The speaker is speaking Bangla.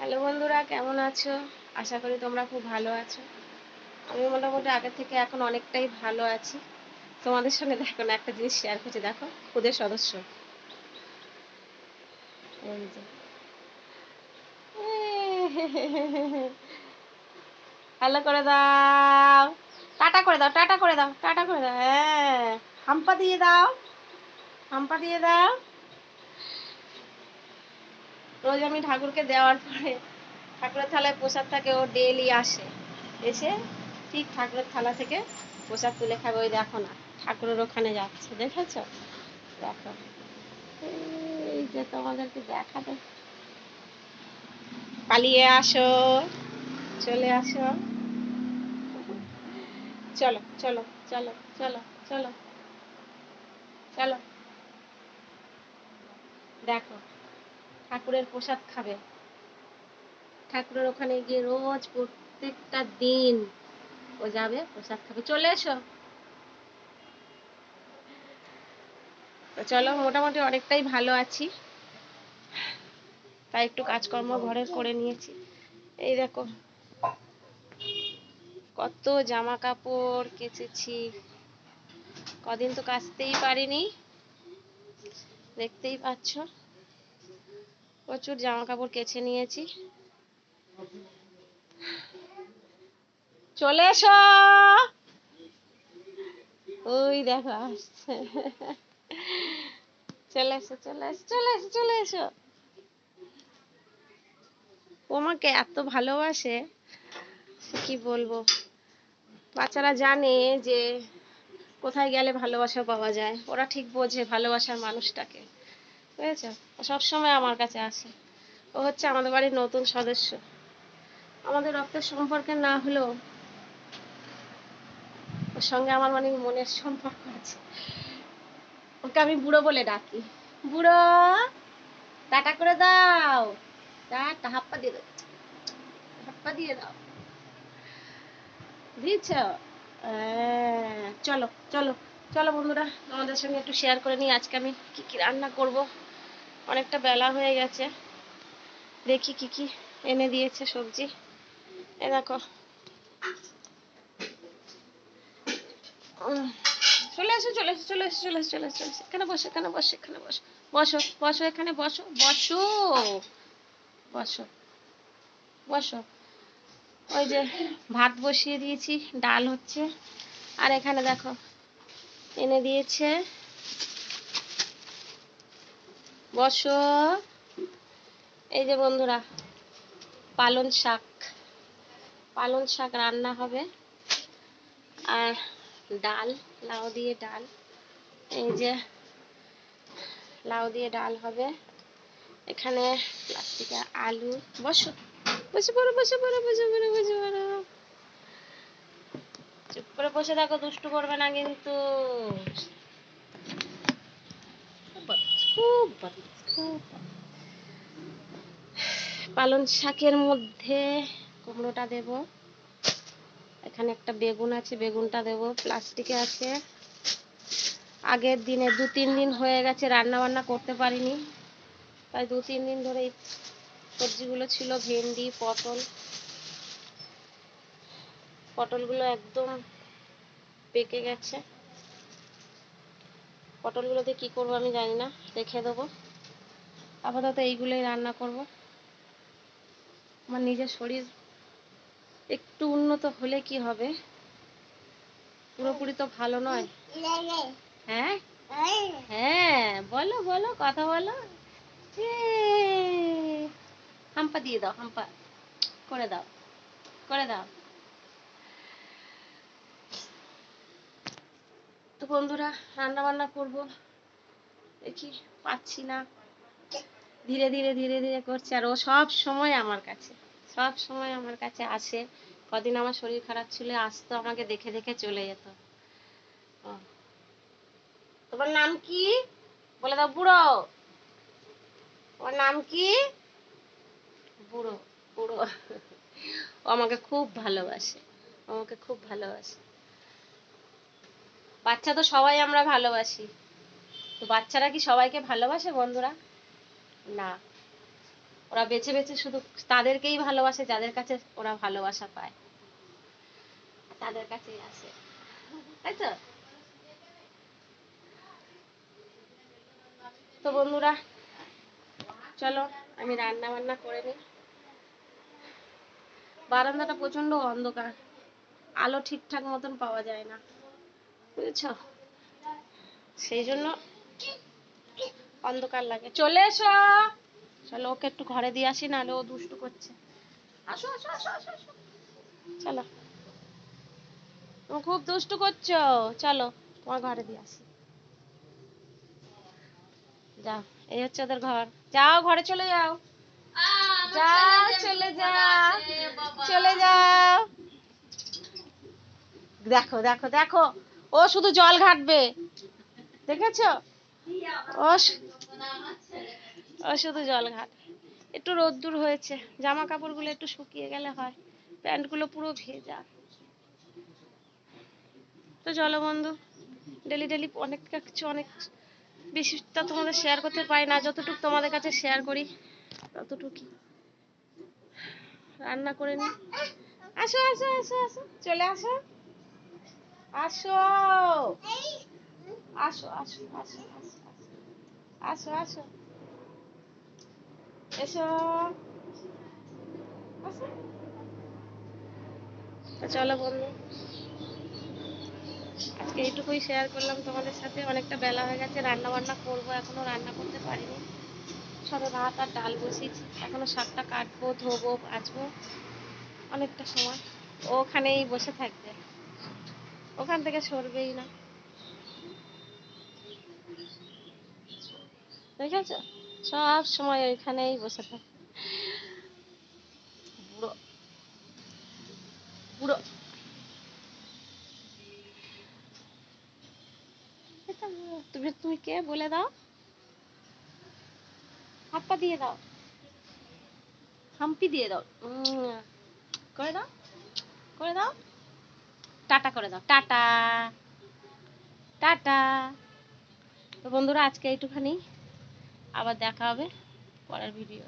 হ্যালো বন্ধুরা, কেমন আছো? আশা করি তোমরা খুব ভালো আছো। আমি মোটামুটি আগের থেকে এখন অনেকটাই ভালো আছি। তোমাদের সঙ্গে দেখো না, একটা জিনিস শেয়ার করছি, দেখো খুদের সদস্য। হ্যালো করে দাও। টাটা করে দাও, টাটা করে দাও, টাটা করে দাও হ্যাঁ। হাম্পা দিয়ে দাও, হাম্পা দিয়ে দাও। রোজ আমি ঠাকুরকে দেওয়ার পরে ঠাকুরের থালায় প্রসাদ থাকে, ও ডেলি আসে। এসে ঠিক ঠাকুরের থালা থেকে প্রসাদ তুলে খাবে, ওই দেখো না, ঠাকুরের ওখানে যাচ্ছে, দেখেছ? দেখো। এই যে তোমাদেরকে দেখাতে। পালিয়ে আসো, চলে আসো। চলো চলো চলো চলো চলো চলো। দেখো। ঠাকুরের প্রসাদ খাবে। ঠাকুরের ওখানে গিয়ে রোজ প্রত্যেকটা দিন ও যাবে, প্রসাদ খাবে। চলে এসো। তো চলো, মোটামুটি অনেকটাই ভালো আছি। তাই একটু কাজকর্ম ঘরের করে নিয়েছি। এই দেখো, কত জামা কাপড় কেচেছি। কদিন তো কাচতেই পারিনি। দেখতেই পাচ্ছ। প্রচুর জামা কাপড় কেচে নিয়েছি। চলে এসো! ওই দেখো আসছে। চলে এসো চলে এসো চলে এসো চলে এসো। ও আমাকে এত ভালোবাসে কি বলব? বাচ্চারা জানে যে কোথায় গেলে ভালোবাসা পাওয়া যায়। ওরা ঠিক বোঝে ভালোবাসার মানুষটাকে। বুঝেছ? সবসময় আমার কাছে আসে। ও হচ্ছে আমাদের বাড়ির নতুন সদস্য। আমাদের রক্তের সম্পর্কে না হলেও ওর সঙ্গে আমার মানে মনের সম্পর্ক আছে। ওকে আমি বুড়ো বলে ডাকি। বুড়ো টাটা করে দাও। টাটা হাপ্পা দিয়ে দাও। হাপ্পা দিয়ে দাও। আহ, চলো চলো চলো বন্ধুরা আমাদের সঙ্গে একটু শেয়ার করে নিই। আজকে আমি কি কি রান্না করব? অনেকটা বেলা হয়ে গেছে। দেখি কি কি এনে দিয়েছে সবজি। এ দেখো। চলে এসো চলে এসো চলে এসো চলে এসো চলে এসো। এখানে বসো এখানে বসো এখানে বসো। বসো বসো, এখানে বসো বসো। বসো বসো। ওই যে ভাত বসিয়ে দিয়েছি, ডাল হচ্ছে। আর এখানে দেখো, এনে দিয়েছে বসো। এই যে বন্ধুরা পালন শাক। পালন শাক রান্না হবে। আর ডাল, লাউ দিয়ে ডাল। এই যে লাউ দিয়ে ডাল হবে। এখানে প্লাস্টিকে আলু। বসো। বসে পড়ো বসে পড়ো বসে পড়ো বসে পড়ো। চুপ করে বসে থাকো, দুষ্টু করবে না কিন্তু। খুব বদমাশ, খুব বদমাশ, পালং শাকের মধ্যে কুমড়োটা দেব। এখানে একটা বেগুন আছে বেগুনটা দেব। প্লাস্টিকে আছে। আগের দিনে দু তিন দিন হয়ে গেছে রান্না বান্না করতে পারিনি। তাই দু তিন দিন ধরে সবজিগুলো ছিল ভেন্ডি পটল। পটলগুলো একদম পেকে গেছে। পটলগুলোতে কি করব আমি জানি না, রেখে দেবো। আপাতত এইগুলোই রান্না করব। আমার নিজের শরীর একটু উন্নত হলে কি হবে? পুরোপুরি তো ভালো নয়। হ্যাঁ? হ্যাঁ বলো বলো, কথা বলো। হাম্পা দিয়ে দাও, হাম্পা। করে দাও করে দাও। বন্ধুরা রান্না বান্না করব। দেখি, পাচ্ছি না। ধীরে ধীরে ধীরে ধীরে করছে। আর ও সব সময় আমার কাছে, সব সময় আমার কাছে আসে। কদিন আমার শরীর খারাপ ছিল আসতো আমাকে দেখে দেখে চলে যেত। তোমার নাম কি? বলে দাও, বুড়ো। তোমার নাম কি? বুড়ো বুড়ো। ও আমাকে খুব ভালোবাসে আমাকে খুব ভালোবাসে। বাচ্চা তো সবাই আমরা ভালোবাসি। তো বাচ্চারা কি সবাইকে ভালোবাসে বন্ধুরা? না। ওরা বেছে বেছে শুধু তাদেরকেই ভালোবাসে, যাদের কাছে ওরা ভালোবাসা পায়। তাদের কাছেই আসে তাই তো? তো বন্ধুরা, চলো আমি রান্না বান্না করে নিই। বারান্দাটা প্রচণ্ড অন্ধকার। আলো ঠিকঠাক মতন পাওয়া যায় না। বুঝেছ সেই জন্য অন্ধকার লাগে। চলে এসো! চলো, ওকে একটু ঘরে দিয়ে আসি, নাহলে ও দুষ্টু করছে। আসো আসো আসো আসো। চলো। তুমি খুব দুষ্টু করছ। চলো, তোমার ঘরে দিয়ে আসি। যাও, এই হচ্ছে ওদের ঘর। যাও, ঘরে চলে যাও। যাও, চলে যাও। চলে যাও। দেখো দেখো দেখো। ও শুধু জল ঘাটবে। দেখেছ? ও ও শুধু জল ঘাট। একটু রোদ্দুর হয়েছে জামা কাপড়গুলো একটু শুকিয়ে গেলে হয়, প্যান্টগুলো পুরো ভেজা। তো চলো বন্ধু, ডেলি ডেলি অনেক কিছু, অনেক বেশিটা তোমাদের শেয়ার করতে পারি না, যতটুকু তোমাদের কাছে শেয়ার করি, ততটুকুই। রান্না করে নি। আসো আসো আসো আসো, চলে আসো। আসো। আসো আসো আসো আসো আসো এসো আসো। চলো বন্ধু। আজকে এইটুকুই শেয়ার করলাম তোমাদের সাথে। অনেকটা বেলা হয়ে গেছে রান্না বান্না করব, এখনও রান্না করতে পারিনি। সবে ভাত আর ডাল বসিয়েছি। এখনও শাকটা কাটবো, ধোবো বাছবো অনেকটা সময়। ওখানেই বসে থাকবে। ওখান থেকে সরবেই না। দেখেছ? সব সময় ওইখানেই বসে থাকে। বুড়ো বুড়ো তুমি তুমি কে বলে দাও? হাত পা দিয়ে দাও। হাম্পি দিয়ে দাও। করে দাও। করে দাও। টাটা করে দাও। টাটা। টাটা। তো বন্ধুরা আজকে এইটুখানি। আবার দেখা হবে পরের ভিডিও